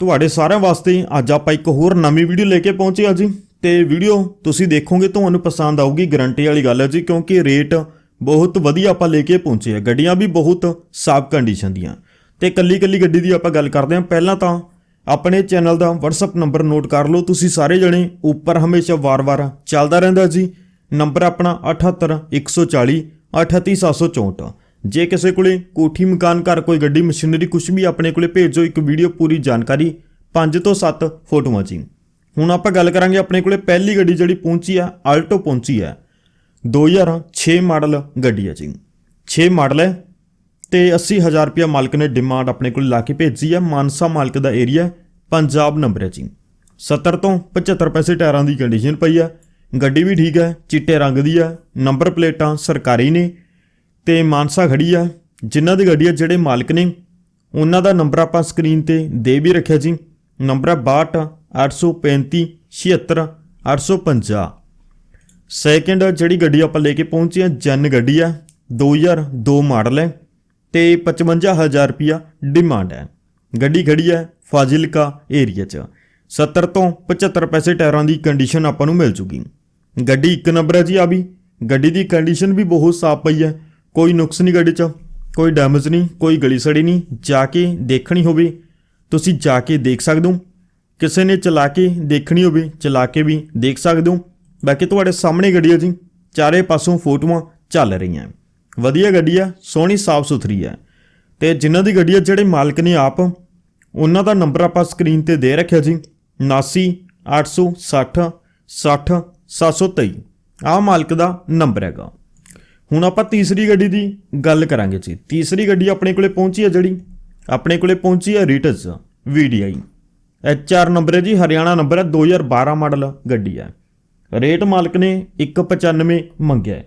ਤੁਹਾਡੇ ਸਾਰਿਆਂ ਵਾਸਤੇ ਅੱਜ ਆਪਾਂ ਇੱਕ ਹੋਰ ਨਵੀਂ ਵੀਡੀਓ ਲੈ ਕੇ ਪਹੁੰਚੇ ਹਾਂ ਜੀ। ਤੇ ਵੀਡੀਓ ਤੁਸੀਂ ਦੇਖੋਗੇ, ਤੁਹਾਨੂੰ ਪਸੰਦ ਆਊਗੀ, ਗਰੰਟੀ ਵਾਲੀ ਗੱਲ ਹੈ ਜੀ, ਕਿਉਂਕਿ ਰੇਟ ਬਹੁਤ ਵਧੀਆ ਆਪਾਂ ਲੈ ਕੇ ਪਹੁੰਚੇ ਆ ਗੱਡੀਆਂ ਵੀ ਬਹੁਤ ਸਾਫ਼ ਕੰਡੀਸ਼ਨ ਦੀਆਂ। ਤੇ ਕੱਲੀ ਕੱਲੀ ਗੱਡੀ ਦੀ ਆਪਾਂ ਗੱਲ ਕਰਦੇ ਹਾਂ। ਪਹਿਲਾਂ ਤਾਂ ਆਪਣੇ ਚੈਨਲ ਦਾ WhatsApp ਨੰਬਰ ਨੋਟ ਕਰ ਲਓ। ਤੁਸੀਂ ਸਾਰੇ ਜਣੇ ਉੱਪਰ ਹਮੇਸ਼ਾ ਵਾਰ-ਵਾਰ ਚੱਲਦਾ ਰਹਿੰਦਾ ਜੀ। ਨੰਬਰ ਆਪਣਾ 78140 38764 ਜੇ ਕਿਸੇ ਕੋਲੇ ਕੋਠੀ, ਮਕਾਨ, ਘਰ, ਕੋਈ ਗੱਡੀ, ਮਸ਼ੀਨਰੀ ਕੁਝ ਵੀ ਆਪਣੇ ਕੋਲੇ ਭੇਜੋ, ਇੱਕ ਵੀਡੀਓ ਪੂਰੀ ਜਾਣਕਾਰੀ 5 ਤੋਂ 7 ਫੋਟੋਆਂ ਜੀ ਹੁਣ ਆਪਾਂ ਗੱਲ ਕਰਾਂਗੇ ਆਪਣੇ ਕੋਲੇ ਪਹਿਲੀ ਗੱਡੀ ਜਿਹੜੀ ਪਹੁੰਚੀ ਆ, ਆਲਟੋ ਪਹੁੰਚੀ ਹੈ 2006 ਮਾਡਲ ਗੱਡੀ ਹੈ। ਜੀ 6 ਮਾਡਲ ਹੈ ਤੇ 80000 ਰੁਪਇਆ ਮਾਲਕ ਨੇ ਡਿਮਾਂਡ ਆਪਣੇ ਕੋਲ ਲਾ ਕੇ ਭੇਜੀ ਹੈ ਮਾਨਸਾ ਮਾਲਕ ਦਾ ਏਰੀਆ ਪੰਜਾਬ ਨੰਬਰ ਹੈ। ਜੀ 70 ਤੋਂ 75 ਪੈਸੇ ਟਾਇਰਾਂ ਦੀ ਕੰਡੀਸ਼ਨ ਪਈ ਹੈ ਗੱਡੀ ਵੀ ਠੀਕ ਹੈ, ਚਿੱਟੇ ਰੰਗ ਦੀ ਹੈ ਨੰਬਰ ਪਲੇਟਾਂ ਸਰਕਾਰੀ ਨੇ ਤੇ ਮਾਨਸਾ ਖੜੀ ਆ। ਜਿਨ੍ਹਾਂ ਦੀ ਗੱਡੀ ਆ, ਜਿਹੜੇ ਮਾਲਕ ਨੇ, ਉਹਨਾਂ ਦਾ ਨੰਬਰ ਆਪਾਂ ਸਕਰੀਨ ਤੇ ਦੇ ਵੀ ਰੱਖਿਆ ਜੀ। ਨੰਬਰ ਹੈ 62 835 76 850 ਸੈਕਿੰਡ ਜਿਹੜੀ ਗੱਡੀ ਆਪਾਂ ਲੈ ਕੇ ਪਹੁੰਚੇ ਆ, ਜਨ ਗੱਡੀ ਆ 2002 ਮਾਡਲ ਹੈ ਤੇ 55000 ਰੁਪਿਆ ਡਿਮਾਂਡ ਹੈ। ਗੱਡੀ ਖੜੀ ਹੈ ਫਾਜ਼ਿਲਕਾ ਏਰੀਆ 'ਚ। 70 ਤੋਂ 75 ਪੈਸੇ ਟਾਇਰਾਂ ਦੀ ਕੰਡੀਸ਼ਨ ਆਪਾਂ ਨੂੰ ਮਿਲ ਜੂਗੀ। ਗੱਡੀ ਇੱਕ ਨੰਬਰ ਹੈ ਜੀ ਆ ਵੀ। ਗੱਡੀ ਦੀ ਕੰਡੀਸ਼ਨ ਵੀ ਬਹੁਤ ਸਾਫ਼ ਪਈ ਹੈ। ਕੋਈ ਨੁਕਸ ਨਹੀਂ ਗੱਡੀ 'ਚ, ਕੋਈ ਡੈਮੇਜ ਨਹੀਂ, ਕੋਈ ਗਲੀ ਸੜੀ ਨਹੀਂ, ਜਾ ਕੇ ਦੇਖਣੀ ਹੋਵੇ। ਤੁਸੀਂ ਜਾ ਕੇ ਦੇਖ ਸਕਦੇ ਹੋ। ਕਿਸੇ ਨੇ ਚਲਾ ਕੇ ਦੇਖਣੀ ਹੋਵੇ, ਚਲਾ ਕੇ ਵੀ ਦੇਖ ਸਕਦੇ ਹੋ। ਬਾਕੀ ਤੁਹਾਡੇ ਸਾਹਮਣੇ ਗੱਡੀ ਹੈ ਜੀ। ਚਾਰੇ ਪਾਸੋਂ ਫੋਟੋਆਂ ਚੱਲ ਰਹੀਆਂ। ਵਧੀਆ ਗੱਡੀ ਆ, ਸੋਹਣੀ, ਸਾਫ਼ ਸੁਥਰੀ ਹੈ ਤੇ ਜਿਨ੍ਹਾਂ ਦੀ ਗੱਡੀ ਆ, ਜਿਹੜੇ ਮਾਲਕ ਨੇ ਆਪ, ਉਹਨਾਂ ਦਾ ਨੰਬਰ ਆਪਾਂ ਸਕਰੀਨ ਤੇ ਦੇ ਰੱਖਿਆ ਜੀ। 79 860 60 723 ਆਹ ਮਾਲਕ ਦਾ ਨੰਬਰ ਹੈਗਾ। ਹੁਣ ਆਪਾਂ ਤੀਸਰੀ ਗੱਡੀ ਦੀ ਗੱਲ ਕਰਾਂਗੇ ਜੀ। ਤੀਸਰੀ ਗੱਡੀ ਆਪਣੇ ਕੋਲੇ ਪਹੁੰਚੀ ਹੈ ਜਿਹੜੀ? ਆਪਣੇ ਕੋਲੇ ਪਹੁੰਚੀ ਹੈ ਰੀਟਸ VDI HR ਨੰਬਰ ਹੈ ਜੀ, ਹਰਿਆਣਾ ਨੰਬਰ ਹੈ 2012 ਮਾਡਲ ਗੱਡੀ ਹੈ ਰੇਟ ਮਾਲਕ ਨੇ 195 ਮੰਗਿਆ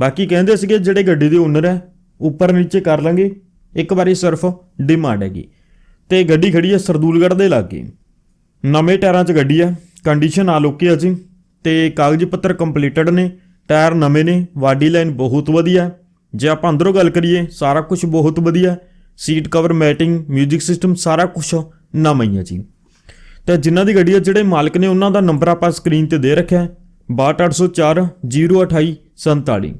ਬਾਕੀ ਕਹਿੰਦੇ ਸੀਗੇ ਜਿਹੜੇ ਗੱਡੀ ਦੇ ਓਨਰ ਹੈ, ਉੱਪਰ ਨੀਚੇ ਕਰ ਲਾਂਗੇ। ਇੱਕ ਵਾਰੀ ਸਿਰਫ ਡਿਮਾਂਡ ਹੈਗੀ। ਤੇ ਗੱਡੀ ਖੜੀ ਹੈ ਸਰਦੂਲਗੜ੍ਹ ਦੇ ਲਾਗੇ। ਨਵੇਂ ਟਾਇਰਾਂ 'ਚ ਗੱਡੀ ਹੈ ਕੰਡੀਸ਼ਨ ਆ ਲੋਕੀ ਹੈ ਜੀ। ਤੇ ਕਾਗਜ਼ ਪੱਤਰ ਕੰਪਲੀਟਡ ਨੇ। ਟਾਇਰ ਨਵੇਂ ਨੇ ਵਾਡੀ ਲਾਈਨ ਬਹੁਤ ਵਧੀਆ। ਜੇ ਆਪਾਂ ਅੰਦਰੋਂ ਗੱਲ ਕਰੀਏ, ਸਾਰਾ ਕੁਝ ਬਹੁਤ ਵਧੀਆ। ਸੀਟ ਕਵਰ, ਮੈਟਿੰਗ 뮤직 ਸਿਸਟਮ ਸਾਰਾ ਕੁਝ ਨਵਾਂ ਹੀ ਹੈ ਜੀ। ਤੇ ਜਿਨ੍ਹਾਂ ਦੀ ਗੱਡੀ ਜਿਹੜੇ ਮਾਲਕ ਨੇ, ਉਹਨਾਂ ਦਾ ਨੰਬਰ ਆਪਾਂ ਸਕਰੀਨ ਤੇ ਦੇ ਰੱਖਿਆ ਹੈ। 62804 028 47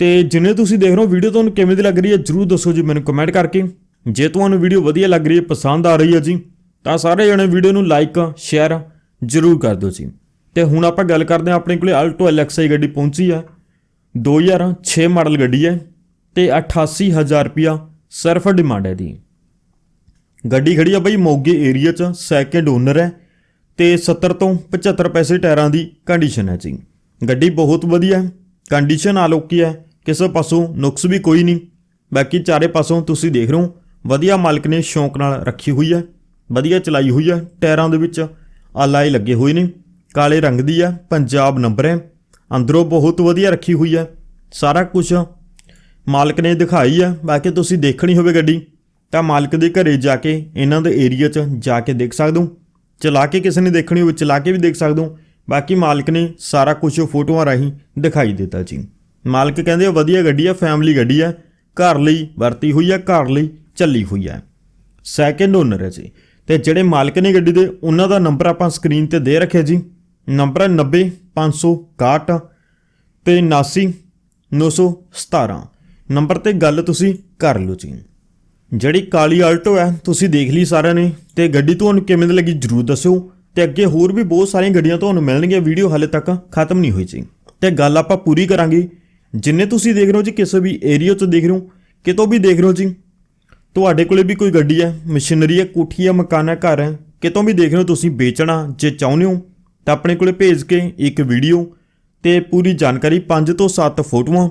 ਤੇ ਜਿੰਨੇ ਤੁਸੀਂ ਦੇਖ ਰਹੇ ਹੋ ਵੀਡੀਓ ਤੁਹਾਨੂੰ ਕਿਵੇਂ ਦੀ ਲੱਗ ਰਹੀ ਹੈ, ਜਰੂਰ ਦੱਸੋ ਜੀ ਮੈਨੂੰ ਕਮੈਂਟ ਕਰਕੇ। ਜੇ ਤੁਹਾਨੂੰ ਵੀਡੀਓ ਵਧੀਆ ਲੱਗ ਰਹੀ ਹੈ, ਪਸੰਦ ਆ ਰਹੀ ਹੈ ਜੀ, ਤਾਂ ਸਾਰੇ ਜਣੇ ਵੀਡੀਓ ਨੂੰ ਲਾਈਕ ਸ਼ੇਅਰ ਜਰੂਰ ਕਰ ਦਿਓ ਜੀ। ਤੇ ਹੁਣ ਆਪਾਂ ਗੱਲ ਕਰਦੇ ਹਾਂ ਆਪਣੇ ਕੋਲੇ ਆਲਟੋ ਐਲਐਕਸਆਈ ਗੱਡੀ ਪਹੁੰਚੀ ਹੈ 2006 ਮਾਡਲ ਗੱਡੀ ਹੈ ਤੇ 88000 ਰੁਪਿਆ ਸਿਰਫ ਡਿਮਾਂਡ ਹੈ ਦੀ ਗੱਡੀ ਖੜੀ ਆ ਬਈ ਮੋਗੇ ਏਰੀਆ 'ਚ ਸੈਕੰਡ ਓਨਰ ਹੈ ਤੇ 70 ਤੋਂ 75 ਪੈਸੇ ਟਾਇਰਾਂ ਦੀ ਕੰਡੀਸ਼ਨ ਹੈ ਜੀ। ਗੱਡੀ ਬਹੁਤ ਵਧੀਆ ਹੈ ਕੰਡੀਸ਼ਨ ਆ ਲੋਕੀ ਹੈ, ਕਿਸੇ ਪਾਸੋਂ ਨੁਕਸ ਵੀ ਕੋਈ ਨਹੀਂ। ਬਾਕੀ ਚਾਰੇ ਪਾਸੋਂ ਤੁਸੀਂ ਦੇਖ ਰਹੇ ਹੋ, ਵਧੀਆ ਮਾਲਕ ਨੇ ਸ਼ੌਂਕ ਨਾਲ ਰੱਖੀ ਹੋਈ ਹੈ, ਵਧੀਆ ਚਲਾਈ ਹੋਈ ਹੈ, ਟਾਇਰਾਂ ਦੇ ਵਿੱਚ ਆਲਾਈ ਲੱਗੇ ਹੋਏ ਨੇ। ਕਾਲੇ ਰੰਗ ਦੀ ਆ, ਪੰਜਾਬ ਨੰਬਰ ਹੈ। ਅੰਦਰੋਂ ਬਹੁਤ ਵਧੀਆ ਰੱਖੀ ਹੋਈ ਹੈ ਸਾਰਾ ਕੁਝ ਮਾਲਕ ਨੇ ਦਿਖਾਈ ਹੈ ਬਾਕੀ ਤੁਸੀਂ ਦੇਖਣੀ ਹੋਵੇ ਗੱਡੀ, ਤਾਂ ਮਾਲਕ ਦੇ ਘਰੇ ਜਾ ਕੇ, ਇਹਨਾਂ ਦੇ ਏਰੀਆ 'ਚ ਜਾ ਕੇ ਦੇਖ ਸਕਦੇ ਹੋ। ਚਲਾ ਕੇ ਕਿਸੇ ਨੇ ਦੇਖਣੀ ਹੋਵੇ, ਚਲਾ ਕੇ ਵੀ ਦੇਖ ਸਕਦੇ ਹੋ। ਬਾਕੀ ਮਾਲਕ ਨੇ ਸਾਰਾ ਕੁਝ ਫੋਟੋਆਂ ਰਾਹੀਂ ਦਿਖਾਈ ਦਿੱਤਾ ਜੀ। ਮਾਲਕ ਕਹਿੰਦੇ ਵਧੀਆ ਗੱਡੀ ਆ ਫੈਮਿਲੀ ਗੱਡੀ ਆ। ਘਰ ਲਈ ਵਰਤੀ ਹੋਈ ਆ, ਘਰ ਲਈ ਚੱਲੀ ਹੋਈ ਆ। ਸੈਕਿੰਡ ਓਨਰ ਹੈ ਜੀ। ਤੇ ਜਿਹੜੇ ਮਾਲਕ ਨੇ ਗੱਡੀ ਦੇ, ਉਹਨਾਂ ਦਾ ਨੰਬਰ ਆਪਾਂ ਸਕਰੀਨ ਤੇ ਦੇ ਰੱਖਿਆ ਜੀ। ਨੰਬਰ ਹੈ 90561 ਤੇ 79917 ਨੰਬਰ ਤੇ ਗੱਲ ਤੁਸੀਂ ਕਰ ਲਓ ਜੀ। ਜਿਹੜੀ ਕਾਲੀ ਆਲਟੋ ਹੈ, ਤੁਸੀਂ ਦੇਖ ਲਈ ਸਾਰਿਆਂ ਨੇ ਤੇ ਗੱਡੀ ਤੁਹਾਨੂੰ ਕਿਵੇਂ ਦੀ ਲੱਗੀ ਜਰੂਰ ਦੱਸਿਓ ਤੇ ਅੱਗੇ ਹੋਰ ਵੀ ਬਹੁਤ ਸਾਰੀਆਂ ਗੱਡੀਆਂ ਤੁਹਾਨੂੰ ਮਿਲਣਗੀਆਂ, ਵੀਡੀਓ ਹਾਲੇ ਤੱਕ ਖਤਮ ਨਹੀਂ ਹੋਈ ਜੀ। ਤੇ ਗੱਲ ਆਪਾਂ ਪੂਰੀ ਕਰਾਂਗੇ। ਜਿੰਨੇ ਤੁਸੀਂ ਦੇਖ ਰਹੇ ਹੋ ਜੀ, ਕਿਸੇ ਵੀ ਏਰੀਆ 'ਚ ਦੇਖ ਰਹੇ ਹੋ, ਕਿਤੋਂ ਵੀ ਦੇਖ ਰਹੇ ਹੋ ਜੀ, ਤੁਹਾਡੇ ਕੋਲੇ ਵੀ ਕੋਈ ਗੱਡੀ ਹੈ, ਮਸ਼ੀਨਰੀ ਹੈ, ਕੋਠੀ ਹੈ, ਮਕਾਨ ਹੈ, ਘਰ ਹੈ, ਕਿਤੋਂ ਵੀ ਦੇਖ ਰਹੇ ਹੋ ਤੁਸੀਂ, ਵੇਚਣਾ, ਜੇ ਚਾਹੁੰਦੇ ਹੋ ਤਾਂ ਆਪਣੇ ਕੋਲੇ ਭੇਜ ਕੇ ਇੱਕ ਵੀਡੀਓ ਤੇ ਪੂਰੀ ਜਾਣਕਾਰੀ 5 ਤੋਂ 7 ਫੋਟੋਆਂ।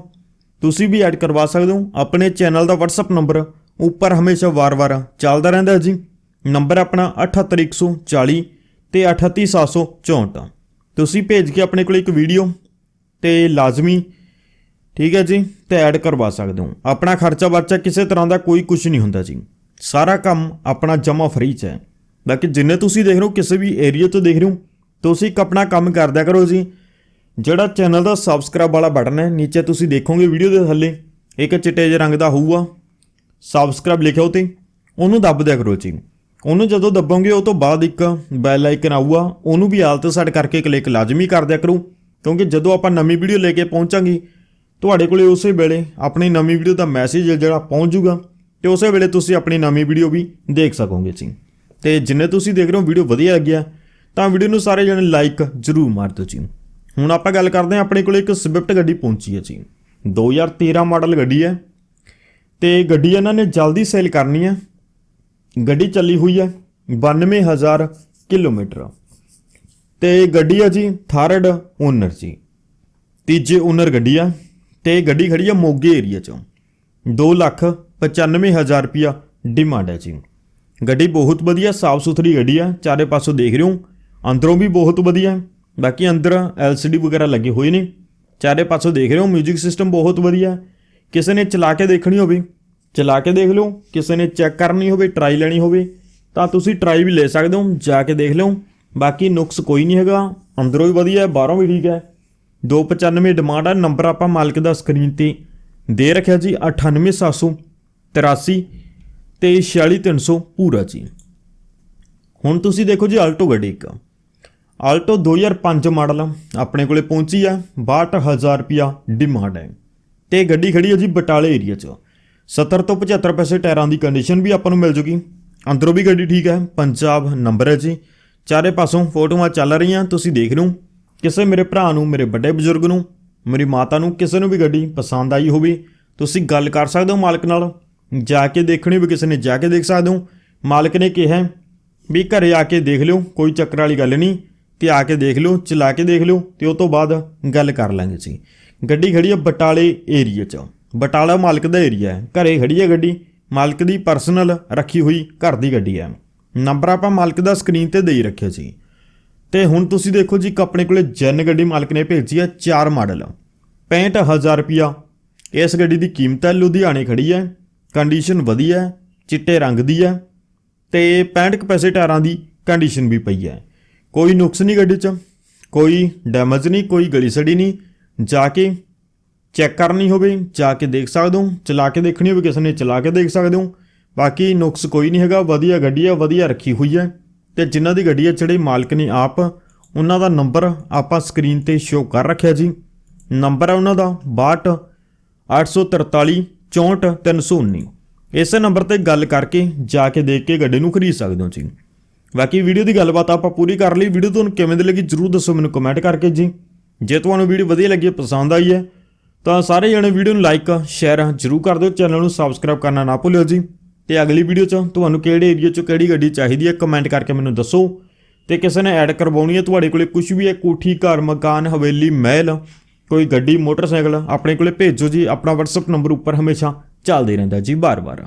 ਤੁਸੀਂ ਵੀ ਐਡ ਕਰਵਾ ਸਕਦੇ ਹੋ। ਆਪਣੇ ਚੈਨਲ ਦਾ WhatsApp ਨੰਬਰ ਉੱਪਰ ਹਮੇਸ਼ਾ ਵਾਰ-ਵਾਰ ਚੱਲਦਾ ਰਹਿੰਦਾ ਜੀ। ਨੰਬਰ ਆਪਣਾ 78140 ਤੇ 38764 ਤੁਸੀਂ ਭੇਜ ਕੇ ਆਪਣੇ ਕੋਲ ਇੱਕ ਵੀਡੀਓ ਤੇ ਲਾਜ਼ਮੀ, ਠੀਕ ਹੈ ਜੀ, ਤੇ ਐਡ ਕਰਵਾ ਸਕਦੇ ਹੋ। ਆਪਣਾ ਖਰਚਾ ਵਰਚਾ ਕਿਸੇ ਤਰ੍ਹਾਂ ਦਾ ਕੋਈ ਕੁਝ ਨਹੀਂ ਹੁੰਦਾ ਜੀ। ਸਾਰਾ ਕੰਮ ਆਪਣਾ ਜਮਾ ਫਰੀ ਚ ਹੈ। ਬਾਕੀ ਜਿੰਨੇ ਤੁਸੀਂ ਦੇਖ ਰਹੇ ਹੋ, ਕਿਸੇ ਵੀ ਏਰੀਆ ਤੋਂ ਦੇਖ ਰਹੇ ਹੋ ਤੁਸੀਂ ਇੱਕ ਆਪਣਾ ਕੰਮ ਕਰਦਿਆ ਕਰੋ ਜੀ। ਜਿਹੜਾ ਚੈਨਲ ਦਾ ਸਬਸਕ੍ਰਾਈਬ ਵਾਲਾ ਬਟਨ ਹੈ, ਨੀਚੇ ਤੁਸੀਂ ਦੇਖੋਗੇ ਵੀਡੀਓ ਦੇ ਥੱਲੇ, ਇੱਕ ਚਿੱਟੇ ਜਿਹੇ ਰੰਗ ਦਾ ਹੋਊਗਾ ਸਬਸਕ੍ਰਾਈਬ ਲਿਖਿਆ ਉਤੇ, ਉਹਨੂੰ ਦੱਬ ਦਿਆ ਕਰੋ ਜੀ। ਉਹਨੂੰ ਜਦੋਂ ਦੱਬੋਗੇ, ਉਹ ਤੋਂ ਬਾਅਦ ਇੱਕ ਬੈਲ ਆਈਕਨ ਆਊਗਾ, ਉਹਨੂੰ ਵੀ ਆਲ ਤੇ ਸੈੱਟ ਕਰਕੇ ਕਲਿੱਕ ਲਾਜ਼ਮੀ ਕਰ ਦਿਆ ਕਰੋ। ਕਿਉਂਕਿ ਜਦੋਂ ਆਪਾਂ ਨਵੀਂ ਵੀਡੀਓ ਲੈ ਕੇ ਪਹੁੰਚਾਂਗੇ, ਤੁਹਾਡੇ ਕੋਲੇ ਉਸੇ ਵੇਲੇ ਆਪਣੀ ਨਵੀਂ ਵੀਡੀਓ ਦਾ ਮੈਸੇਜ ਜਿਹੜਾ ਪਹੁੰਚ ਜਾਊਗਾ ਤੇ ਉਸੇ ਵੇਲੇ ਤੁਸੀਂ ਆਪਣੀ ਨਵੀਂ ਵੀਡੀਓ ਵੀ ਦੇਖ ਸਕੋਗੇ ਜੀ। ਤੇ ਜਿੰਨੇ ਤੁਸੀਂ ਦੇਖ ਰਹੇ ਹੋ ਵੀਡੀਓ ਵਧੀਆ ਲੱਗਿਆ। ਤਾਂ ਵੀਡੀਓ ਨੂੰ ਸਾਰੇ ਜਣੇ ਲਾਈਕ ਜ਼ਰੂਰ ਮਾਰ ਦਿਓ ਜੀ। ਹੁਣ ਆਪਾਂ ਗੱਲ ਕਰਦੇ ਹਾਂ ਆਪਣੇ ਕੋਲ ਇੱਕ ਸਵਿਫਟ ਗੱਡੀ ਪਹੁੰਚੀ ਹੈ ਜੀ। 2013 ਮਾਡਲ ਗੱਡੀ ਹੈ ਤੇ ਗੱਡੀ ਇਹਨਾਂ ਨੇ ਜਲਦੀ ਸੇਲ ਕਰਨੀ ਹੈ। ਗੱਡੀ ਚੱਲੀ ਹੋਈ ਹੈ 92000 ਕਿਲੋਮੀਟਰ। ਤੇ ਗੱਡੀ ਆ ਜੀ ਥਰਡ ਓਨਰ ਜੀ। ਤੀਜੇ ਓਨਰ ਗੱਡੀ ਆ ਤੇ ਗੱਡੀ ਖੜੀ ਆ ਮੋਗੇ ਏਰੀਆ ਚੋਂ। 2 ਲੱਖ 95000 ਰੁਪਿਆ ਡਿਮਾਂਡ ਹੈ ਜੀ। ਗੱਡੀ ਬਹੁਤ ਵਧੀਆ ਸਾਫ਼ ਸੁਥਰੀ ਗੱਡੀ ਆ, ਚਾਰੇ ਪਾਸੋਂ ਦੇਖ ਰਹੇ ਹੋ। ਅੰਦਰੋਂ ਵੀ ਬਹੁਤ ਵਧੀਆ ਬਾਕੀ ਅੰਦਰ LCD ਵਗੈਰਾ ਲੱਗੇ ਹੋਏ ਨੇ। ਚਾਰੇ ਪਾਸੋਂ ਦੇਖ ਰਹੇ ਹੋ 뮤직 ਸਿਸਟਮ ਬਹੁਤ ਵਧੀਆ ਕਿਸੇ ਨੇ ਚਲਾ ਕੇ ਦੇਖਣੀ ਹੋਵੇ, ਚਲਾ ਕੇ ਦੇਖ ਲਓ। ਕਿਸੇ ਨੇ ਚੈੱਕ ਕਰਨੀ ਹੋਵੇ ਟਰਾਈ ਲੈਣੀ ਹੋਵੇ, ਤਾਂ ਤੁਸੀਂ ਟਰਾਈ ਵੀ ਲੈ ਸਕਦੇ ਹੋ, ਜਾ ਕੇ ਦੇਖ ਲਓ। ਬਾਕੀ ਨੁਕਸ ਕੋਈ ਨਹੀਂ ਹੈਗਾ। ਅੰਦਰੋਂ ਵੀ ਵਧੀਆ ਹੈ, ਬਾਹਰੋਂ ਵੀ ਠੀਕ ਹੈ। 295 ਡਿਮਾਂਡ ਆ ਨੰਬਰ ਆਪਾਂ ਮਾਲਕ ਦਾ ਸਕਰੀਨ ਤੇ ਦੇ ਰੱਖਿਆ ਜੀ 98783 ਤੇ 46300 ਪੂਰਾ ਜੀ। ਹੁਣ ਤੁਸੀਂ ਦੇਖੋ ਜੀ ਆਲਟੋ ਗੱਡੀ ਇੱਕ। ਆਲਟੋ 2005 ਮਾਡਲ ਆਪਣੇ ਕੋਲੇ ਪਹੁੰਚੀ ਆ 62000 ਰੁਪਿਆ ਡਿਮਾਂਡ ਹੈ। ਤੇ ਗੱਡੀ ਖੜੀ ਹੈ ਜੀ ਬਟਾਲੇ ਏਰੀਆ 'ਚ। 70 ਤੋਂ 75 ਪੈਸੇ ਟਾਇਰਾਂ ਦੀ ਕੰਡੀਸ਼ਨ ਵੀ ਆਪਾਂ ਨੂੰ ਮਿਲ ਜੂਗੀ। ਅੰਦਰੋਂ ਵੀ ਗੱਡੀ ਠੀਕ ਹੈ, ਪੰਜਾਬ ਨੰਬਰ ਹੈ ਜੀ। ਚਾਰੇ ਪਾਸੋਂ ਫੋਟੋਆਂ ਚੱਲ ਰਹੀਆਂ, ਤੁਸੀਂ ਦੇਖ ਲਓ ਕਿਸੇ ਮੇਰੇ ਭਰਾ ਨੂੰ, ਮੇਰੇ ਵੱਡੇ ਬਜ਼ੁਰਗ ਨੂੰ, ਮੇਰੀ ਮਾਤਾ ਨੂੰ, ਕਿਸੇ ਨੂੰ ਵੀ ਗੱਡੀ ਪਸੰਦ ਆਈ ਹੋਵੇ, ਤੁਸੀਂ ਗੱਲ ਕਰ ਸਕਦੇ ਹੋ ਮਾਲਕ ਨਾਲ। ਜਾ ਕੇ ਦੇਖਣੀ ਵੀ ਕਿਸੇ ਨੇ ਜਾ ਕੇ ਦੇਖ ਸਕਦੇ ਹੋ। ਮਾਲਕ ਨੇ ਕਿਹਾ ਵੀ ਘਰੇ ਆ ਕੇ ਦੇਖ ਲਿਓ, ਕੋਈ ਚੱਕਰ ਵਾਲੀ ਗੱਲ ਨਹੀਂ। ਤੇ ਆ ਕੇ ਦੇਖ ਲਿਓ, ਚਲਾ ਕੇ ਦੇਖ ਲਿਓ ਤੇ ਉਹ ਤੋਂ ਬਾਅਦ ਗੱਲ ਕਰ ਲਾਂਗੇ ਜੀ ਗੱਡੀ ਖੜੀ ਹੈ ਬਟਾਲੇ ਏਰੀਆ 'ਚ। ਬਟਾਲਾ ਮਾਲਕ ਦਾ ਏਰੀਆ ਹੈ। ਘਰੇ ਖੜੀ ਹੈ ਗੱਡੀ। ਮਾਲਕ ਦੀ ਪਰਸਨਲ ਰੱਖੀ ਹੋਈ ਘਰ ਦੀ ਗੱਡੀ ਹੈ। ਨੰਬਰ ਆਪਾਂ ਮਾਲਕ ਦਾ ਸਕਰੀਨ ਤੇ ਦੇ ਹੀ ਰੱਖਿਆ ਸੀ। ਤੇ ਹੁਣ ਤੁਸੀਂ ਦੇਖੋ ਜੀ ਇੱਕ ਆਪਣੇ ਕੋਲੇ ਜੈਨ ਗੱਡੀ ਮਾਲਕ ਨੇ ਭੇਜੀ ਹੈ 4 ਮਾਡਲ। 65000 ਰੁਪਿਆ ਇਸ ਗੱਡੀ ਦੀ ਕੀਮਤ ਹੈ, ਲੁਧਿਆਣੇ ਖੜੀ ਹੈ। ਕੰਡੀਸ਼ਨ ਵਧੀਆ ਹੈ, ਚਿੱਟੇ ਰੰਗ ਦੀ ਹੈ ਤੇ 65 ਕੁ ਪੈਸੇ ਟਾਇਰਾਂ ਦੀ ਕੰਡੀਸ਼ਨ ਵੀ ਪਈ ਹੈ। ਕੋਈ ਨੁਕਸ ਨਹੀਂ ਗੱਡੀ 'ਚ, ਕੋਈ ਡੈਮੇਜ ਨਹੀਂ, ਕੋਈ ਗਲੀ ਸੜੀ ਨਹੀਂ। ਜਾ ਕੇ ਚੈੱਕ ਕਰਨੀ ਹੋਵੇ, ਜਾ ਕੇ ਦੇਖ ਸਕਦੇ ਹੋ, ਚਲਾ ਕੇ ਦੇਖਣੀ ਹੋਵੇ, ਕਿਸੇ ਨੇ ਚਲਾ ਕੇ ਦੇਖ ਸਕਦੇ ਹੋ। ਬਾਕੀ ਨੁਕਸ ਕੋਈ ਨਹੀਂ ਹੈਗਾ, ਵਧੀਆ ਗੱਡੀ ਹੈ ਵਧੀਆ ਰੱਖੀ ਹੋਈ ਹੈ ਤੇ ਜਿਨ੍ਹਾਂ ਦੀ ਗੱਡੀ ਹੈ ਜਿਹੜੇ ਮਾਲਕ ਨੇ ਆਪ, ਉਹਨਾਂ ਦਾ ਨੰਬਰ ਆਪਾਂ ਸਕਰੀਨ ਤੇ ਸ਼ੋ ਕਰ ਰੱਖਿਆ ਜੀ। ਨੰਬਰ ਹੈ ਉਹਨਾਂ ਦਾ 62 843 64 319 ਇਸੇ ਨੰਬਰ ਤੇ ਗੱਲ ਕਰਕੇ ਜਾ ਕੇ ਦੇਖ ਕੇ ਗੱਡੀ ਨੂੰ ਖਰੀਦ ਸਕਦੇ ਹੋ ਜੀ। ਬਾਕੀ ਵੀਡੀਓ ਦੀ ਗੱਲਬਾਤ ਆਪਾਂ ਪੂਰੀ ਕਰ ਲਈ। ਵੀਡੀਓ ਤੁਹਾਨੂੰ ਕਿਵੇਂ ਦੀ ਲੱਗੀ ਜਰੂਰ ਦੱਸੋ ਮੈਨੂੰ ਕਮੈਂਟ ਕਰਕੇ ਜੀ। ਜੇ ਤੁਹਾਨੂੰ ਵੀਡੀਓ ਵਧੀਆ ਲੱਗੀ, ਪਸੰਦ ਆਈ ਹੈ, ਤਾਂ ਸਾਰੇ ਜਣੇ ਵੀਡੀਓ ਨੂੰ ਲਾਈਕ ਸ਼ੇਅਰ ਜਰੂਰ ਕਰ ਦਿਓ। ਚੈਨਲ ਨੂੰ ਸਬਸਕ੍ਰਾਈਬ ਕਰਨਾ ਨਾ ਭੁੱਲਿਓ ਜੀ। ਤੇ ਅਗਲੀ ਵੀਡੀਓ 'ਚ ਤੁਹਾਨੂੰ ਕਿਹੜੇ ਏਰੀਆ 'ਚ ਕਿਹੜੀ ਗੱਡੀ ਚਾਹੀਦੀ ਹੈ ਕਮੈਂਟ ਕਰਕੇ ਮੈਨੂੰ ਦੱਸੋ। ਤੇ ਕਿਸੇ ਨੇ ਐਡ ਕਰਵਾਉਣੀ ਹੈ, ਤੁਹਾਡੇ ਕੋਲੇ ਕੁਝ ਵੀ ਹੈ, ਕੋਠੀ, ਘਰ, ਮਕਾਨ, ਹਵੇਲੀ, ਮਹਿਲ, ਕੋਈ ਗੱਡੀ, ਮੋਟਰਸਾਈਕਲ, ਆਪਣੇ ਕੋਲੇ ਭੇਜੋ ਜੀ। ਆਪਣਾ WhatsApp ਨੰਬਰ ਉੱਪਰ ਹਮੇਸ਼ਾ ਚੱਲਦੇ ਰਹਿੰਦਾ ਜੀ ਬਾਰ-ਬਾਰ